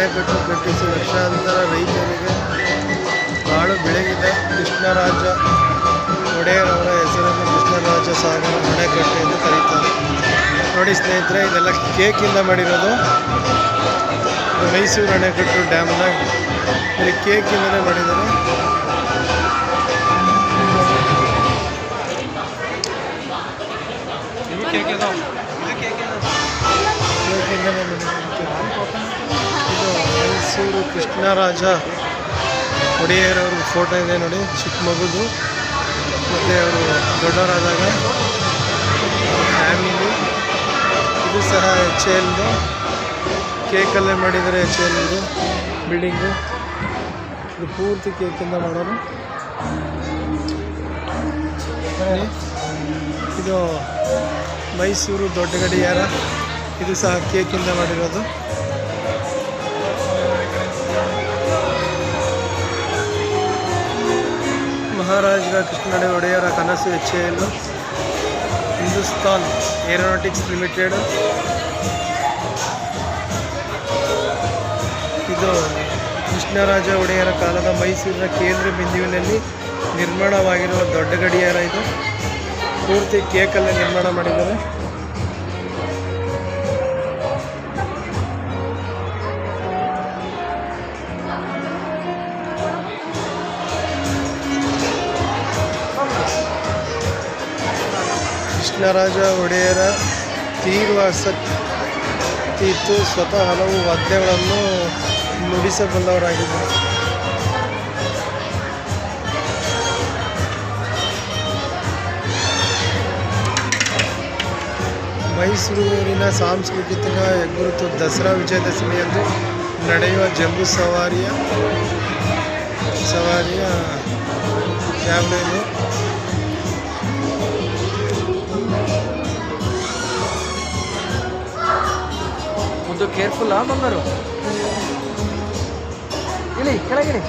ಅಣೆಕಟ್ಟು ಕಟ್ಟಿಸಿ ಲಕ್ಷಾಂತರ ರೈತರಿಗೆ ಬಾಳು ಬೆಳಗಿದೆ ಕೃಷ್ಣರಾಜ ಒಡೆಯರವರ ಹೆಸರನ್ನು ಕೃಷ್ಣರಾಜ ಸಾಗರ ಅಣೆಕಟ್ಟು ಎಂದು ಕರೀತಾರೆ. ನೋಡಿ ಸ್ನೇಹಿತರೆ ಇದೆಲ್ಲ ಕೇಕಿಂದ ಮಾಡಿರೋದು. ಮೈಸೂರು ಅಣೆಕಟ್ಟು ಡ್ಯಾಮ್ನ ಇಲ್ಲಿ ಕೇಕಿಂದಲೇ ಮಾಡಿದ್ದಾರೆ. ಕೇಕಿಂದಲೇ ಮಾಡಿದ್ದಾರೆ. ಮೈಸೂರು ಕೃಷ್ಣರಾಜ ಅವ್ರ ಫೋಟೋ ಇದೆ ನೋಡಿ, ಚಿಕ್ಕ ಮಗುದು. ಮತ್ತು ಅವರು ದೊಡ್ಡವರಾದಾಗ ಫ್ಯಾಮಿಲಿ. ಇದು ಸಹ ಎಚ್ ಎಲ್ದು ಕೇಕಲ್ಲೇ ಮಾಡಿದರೆ ಎಚ್ ಎಲ್ದು ಬಿಲ್ಡಿಂಗು. ಇದು ಪೂರ್ತಿ ಕೇಕಿಂದ ಮಾಡೋರು ಇದು ಮೈಸೂರು ದೊಡ್ಡ ಗಡಿಯಾರ ಇದು ಸಹ ಕೇಕಿಂದ ಮಾಡಿರೋದು. ಮಹಾರಾಜರ ಕೃಷ್ಣಡೆ ಒಡೆಯರ ಕನಸು ಹೆಚ್ಚೆಯಲು ಹಿಂದೂಸ್ತಾನ್ ಏರೋನಾಟಿಕ್ಸ್ ಲಿಮಿಟೆಡ್ ಇದು ಕೃಷ್ಣರಾಜ ಒಡೆಯರ ಕಾಲದ ಮೈಸೂರಿನ ಕೇಂದ್ರ ಬಿಂದುವಿನಲ್ಲಿ ನಿರ್ಮಾಣವಾಗಿರುವ ದೊಡ್ಡ ಗಡಿಯಾರ ಇದು. ಪೂರ್ತಿ ಕೇಕಲ್ಲೇ ನಿರ್ಮಾಣ ಮಾಡಿದ್ದಾರೆ. ಕೃಷ್ಣರಾಜ ಒಡೆಯರ ತೀವ್ರ ಆಸಕ್ತಿ ಇತ್ತು. ಸ್ವತಃ ಹಲವು ವಾದ್ಯಗಳನ್ನು ನುಡಿಸಬಲ್ಲವರಾಗಿದ್ದರು. ಮೈಸೂರಿನ ಸಾಂಸ್ಕೃತಿಕ ಹೆಗ್ಗುರುತು ದಸರಾ ವಿಜಯದಶಮಿಯಂದು ನಡೆಯುವ ಜಂಬು ಸವಾರಿಯ ಸವಾರಿಯ ಕ್ಯಾಮ್ರೇನು ಮುಂದೆ ಕೇರ್ಫುಲ್ ಬಂದರು ಇಳಿ ಕೆಳಗಿಳಿ